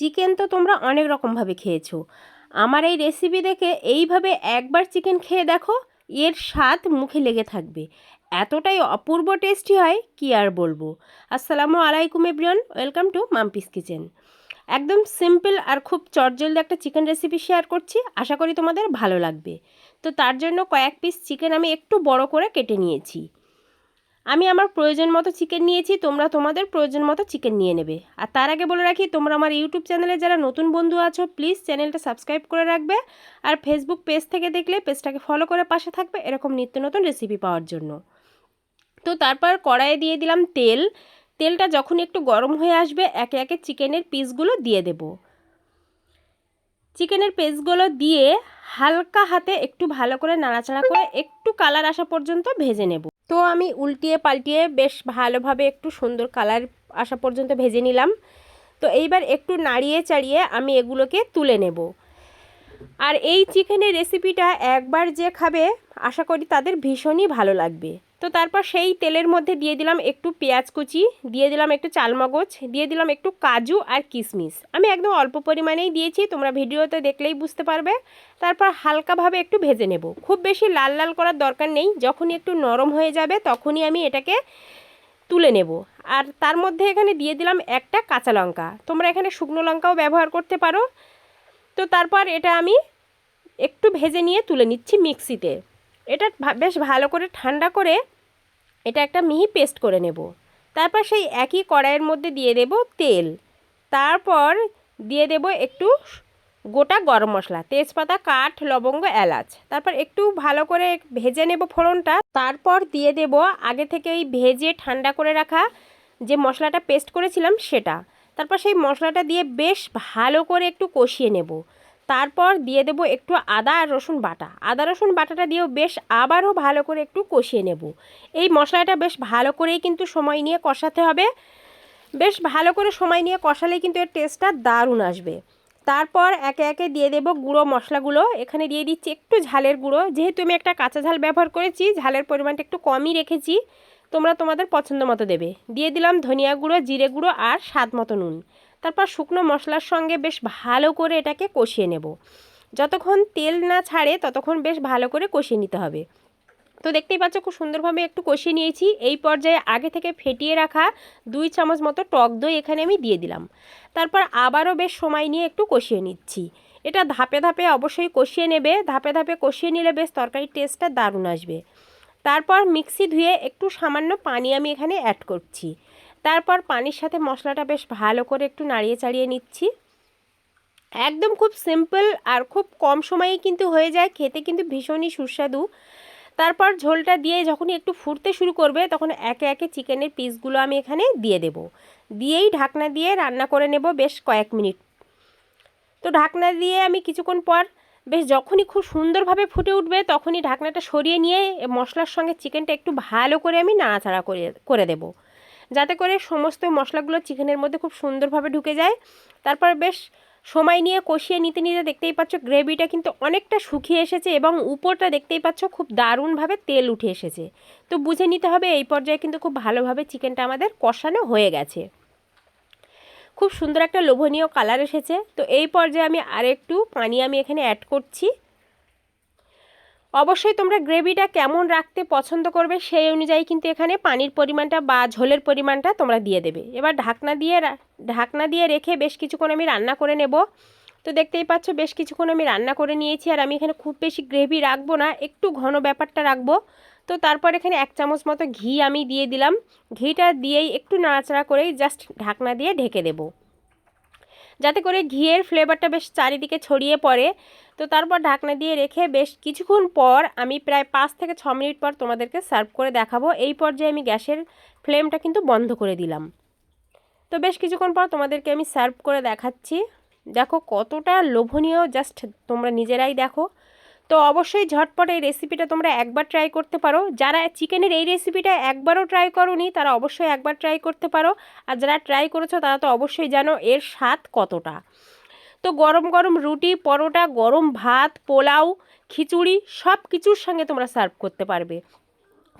Chicken তো তোমরা অনেক রকমভাবে খেয়েছো। আমার এই রেসিপি দেখে এইভাবে একবার চিকেন খেয়ে দেখো, এর স্বাদ মুখে লেগে থাকবে। এতটাই অপূর্ব টেস্টি হয়, কি আর বলব। আসসালামু আলাইকুম everyone welcome to Mampi's kitchen একদম সিম্পল আর খুব চটজলদি একটা চিকেন রেসিপি শেয়ার করছি, আশা করি তোমাদের ভালো লাগবে। তো তার জন্য কয়েক পিস চিকেন আমি একটু বড় করে কেটে নিয়েছি। আমি আমার প্রয়োজন মতো চিকেন নিয়েছি, তোমরা তোমাদের প্রয়োজন মতো চিকেন নিয়ে নেবে। আর তার আগে বলে রাখি, তোমরা আমার ইউটিউব চ্যানেলে যারা নতুন বন্ধু আছো প্লিজ চ্যানেলটা সাবস্ক্রাইব করে রাখবে। আর ফেসবুক পেজ থেকে দেখলে পেজটাকে ফলো করে পাশে থাকবে এরকম নিত্য নতুন রেসিপি পাওয়ার জন্য। তো তারপর কড়াইয়ে দিয়ে দিলাম তেল। তেলটা যখন একটু গরম হয়ে আসবে, একে একে চিকেনের পিসগুলো দিয়ে দেব। চিকেনের পিসগুলো দিয়ে হালকা হাতে একটু ভালো করে নাড়াচাড়া করে একটু কালার আসা পর্যন্ত ভেজে নেব। তো আমি উল্টিয়ে পাল্টিয়ে বেশ ভালোভাবে একটু সুন্দর কালার আসা পর্যন্ত ভেজে নিলাম। তো এইবার একটু নাড়িয়ে চাড়িয়ে আমি এগুলোকে তুলে নেব। আর এই চিকেনের রেসিপিটা একবার যে খাবে, আশা করি তাদের ভীষণই ভালো লাগবে। তো তারপর সেই তেলের মধ্যে দিয়ে দিলাম একটু পেঁয়াজ কুচি, দিয়ে দিলাম একটু চালমগজ, দিয়ে দিলাম একটু কাজু আর কিশমিশ। আমি একদম অল্প পরিমাণেই দিয়েছি, তোমরা ভিডিওতে দেখলেই বুঝতে পারবে। তারপর হালকাভাবে একটু ভেজে নেব। খুব বেশি লাল লাল করার দরকার নেই, যখনই একটু নরম হয়ে যাবে তখনই আমি এটাকে তুলে নেব। আর তার মধ্যে এখানে দিয়ে দিলাম একটা কাঁচা লঙ্কা। তোমরা এখানে শুকনো লঙ্কাও ব্যবহার করতে পারো। তো তারপর এটা আমি একটু ভেজে নিয়ে তুলে নিচ্ছি মিক্সিতে। এটা বেশ ভালো করে ঠান্ডা করে এটা একটা মিহি পেস্ট করে নেব। তারপর সেই একই কড়াইয়ের মধ্যে দিয়ে দেব তেল। তারপর দিয়ে দেব একটু গোটা গরম মশলা, তেজপাতা, কাঠ, লবঙ্গ, এলাচ। তারপর একটু ভালো করে ভেজে নেব ফোড়নটা। তারপর দিয়ে দেব আগে থেকে ওই ভেজে ঠান্ডা করে রাখা যে মশলাটা পেস্ট করেছিলাম সেটা। তারপর সেই মশলাটা দিয়ে বেশ ভালো করে একটু কষিয়ে নেব। তারপর দিয়ে দেব একটু আদা আর রসুন বাটা। আদা, রসুন বাটাটা দিয়েও বেশ আবারও ভালো করে একটু কষিয়ে নেব। এই মশলাটা বেশ ভালো করেই কিন্তু সময় নিয়ে কষাতে হবে। বেশ ভালো করে সময় নিয়ে কষালে কিন্তু এর টেস্টটা দারুণ আসবে। তারপর একে একে দিয়ে দেব গুঁড়ো মশলাগুলো। এখানে দিয়ে দিচ্ছি একটু ঝালের গুঁড়ো। যেহেতু আমি একটা কাঁচা ঝাল ব্যবহার করেছি, ঝালের পরিমাণটা একটু কমই রেখেছি, তোমরা তোমাদের পছন্দ মতো দেবে। দিয়ে দিলাম ধনিয়া গুঁড়ো, জিরে গুঁড়ো আর স্বাদ মতো নুন। তারপর শুকনো মশলার সঙ্গে বেশ ভালো করে এটাকে কষিয়ে নেব। যতক্ষণ তেল না ছাড়ে ততক্ষণ বেশ ভালো করে কষিয়ে নিতে হবে। তো দেখতেই পাচ্ছ খুব সুন্দরভাবে একটু কষিয়ে নিয়েছি। এই পর্যায়ে আগে থেকে ফেটিয়ে রাখা দুই চামচ মতো টক দই এখানে আমি দিয়ে দিলাম। তারপর আবারও বেশ সময় নিয়ে একটু কষিয়ে নিচ্ছি। এটা ধাপে ধাপে অবশ্যই কষিয়ে নেবে। ধাপে ধাপে কষিয়ে নিলে বেশ তরকারির টেস্টটা দারুণ আসবে। তারপর মিক্সি ধুয়ে একটু সামান্য পানি আমি এখানে অ্যাড করছি। তারপর পানির সাথে মশলাটা বেশ ভালো করে একটু নাড়িয়ে চাড়িয়ে নিচ্ছি। একদম খুব সিম্পল আর খুব কম সময়েই কিন্তু হয়ে যায়, খেতে কিন্তু ভীষণই সুস্বাদু। তারপর ঝোলটা দিয়ে যখনই একটু ফুটতে শুরু করবে, তখন একে একে চিকেনের পিসগুলো আমি এখানে দিয়ে দেব। দিয়েই ঢাকনা দিয়ে রান্না করে নেব বেশ কয়েক মিনিট। তো ঢাকনা দিয়ে আমি কিছুক্ষণ পর বেশ যখনই খুব সুন্দরভাবে ফুটে উঠবে, তখনই ঢাকনাটা সরিয়ে নিয়ে মশলার সঙ্গে চিকেনটা একটু ভালো করে আমি নাড়াচাড়া করে করে দেবো। যাতে করে সমস্ত মশলাগুলো চিকেনের মধ্যে খুব সুন্দরভাবে ঢুকে যায়। তারপর বেশ সময় নিয়ে কষিয়ে নিতে নিতে দেখতেই পাচ্ছ গ্রেভিটা কিন্তু অনেকটা শুকিয়ে এসেছে এবং উপরটা দেখতেই পাচ্ছ খুব দারুণভাবে তেল উঠে এসেছে। তো বুঝে নিতে হবে এই পর্যায়ে কিন্তু খুব ভালোভাবে চিকেনটা আমাদের কষানো হয়ে গেছে। খুব সুন্দর একটা লোভনীয় কালার এসেছে। তো এই পর্যায়ে আমি আরেকটু পানি আমি এখানে অ্যাড করছি। অবশ্যই তোমরা গ্রেভিটা কেমন রাখতে পছন্দ করবে সেই অনুযায়ী কিন্তু এখানে পানির পরিমাণটা বা ঝোলের পরিমাণটা তোমরা দিয়ে দেবে। এবার ঢাকনা দিয়ে ঢাকনা দিয়ে রেখে বেশ কিছুক্ষণ আমি রান্না করে নেব। তো দেখতেই পাচ্ছ বেশ কিছুক্ষণ আমি রান্না করে নিয়েছি আর আমি এখানে খুব বেশি গ্রেভি রাখব না, একটু ঘন ব্যাপারটা রাখব। তো তারপর এখানে এক চামচ মতো ঘি আমি দিয়ে দিলাম। ঘিটা দিয়েই একটু নাড়াচাড়া করেই জাস্ট ঢাকনা দিয়ে ঢেকে দেবো। যাতে করে ঘিয়ের ফ্লেভারটা বেশ চারিদিকে ছড়িয়ে পড়ে। তো তারপর ঢাকনা দিয়ে রেখে বেশ কিছুক্ষণ পর আমি প্রায় পাঁচ থেকে ছ মিনিট পর তোমাদেরকে সার্ভ করে দেখাবো। এই পর্যায়ে আমি গ্যাসের ফ্লেমটা কিন্তু বন্ধ করে দিলাম। তো বেশ কিছুক্ষণ পর তোমাদেরকে আমি সার্ভ করে দেখাচ্ছি। দেখো কতটা লোভনীয় জাস্ট তোমরা নিজেরাই দেখো। তো অবশ্যই ঝটপট এই রেসিপিটা তোমরা একবার ট্রাই করতে পারো। যারা চিকেনের এই রেসিপিটা একবারও ট্রাই করনি, তারা অবশ্যই একবার ট্রাই করতে পারো। আর যারা ট্রাই করেছ, তারা তো অবশ্যই জানো এর স্বাদ কতটা। তো গরম গরম রুটি, পরোটা, গরম ভাত, পোলাও, খিচুড়ি সব কিছুর সঙ্গে তোমরা সার্ভ করতে পারবে।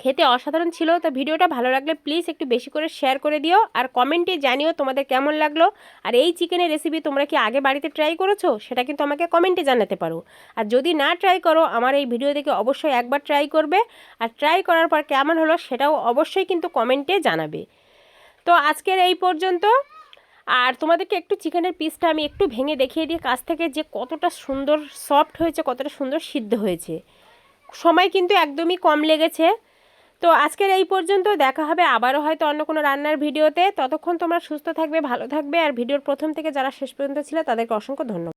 খেতে অসাধারণ ছিল, তো ভিডিওটা ভালো লাগলে প্লিজ একটু বেশি করে শেয়ার করে দিও আর কমেন্টে জানিও তোমাদের কেমন লাগল। আর এই চিকেনের রেসিপি তোমরা কি আগে বাড়িতে ট্রাই করেছ? সেটা কিন্তু আমাকে কমেন্টে জানাতে পারো। আর যদি না ট্রাই করো, আমার এই ভিডিও দেখে অবশ্যই একবার ট্রাই করবে। আর ট্রাই করার পর কেমন হলো সেটাও অবশ্যই কিন্তু কমেন্টে জানাবে। তো আজকের এই পর্যন্ত। আর তোমাদেরকে একটু চিকেনের পিসটা আমি একটু ভেঙে দেখিয়ে দিই, কাছ থেকে যে কতটা সুন্দর সফট হয়েছে, কতটা সুন্দর সিদ্ধ হয়েছে। সময় কিন্তু একদমই কম লেগেছে। তো আজকের এই পর্যন্ত, দেখা হবে আবারও হয়তো অন্য কোনো রান্নার ভিডিওতে। ততক্ষণ তোমরা সুস্থ থাকবে, ভালো থাকবে। আর ভিডিওর প্রথম থেকে যারা শেষ পর্যন্ত ছিল, তাদেরকে অসংখ্য ধন্যবাদ।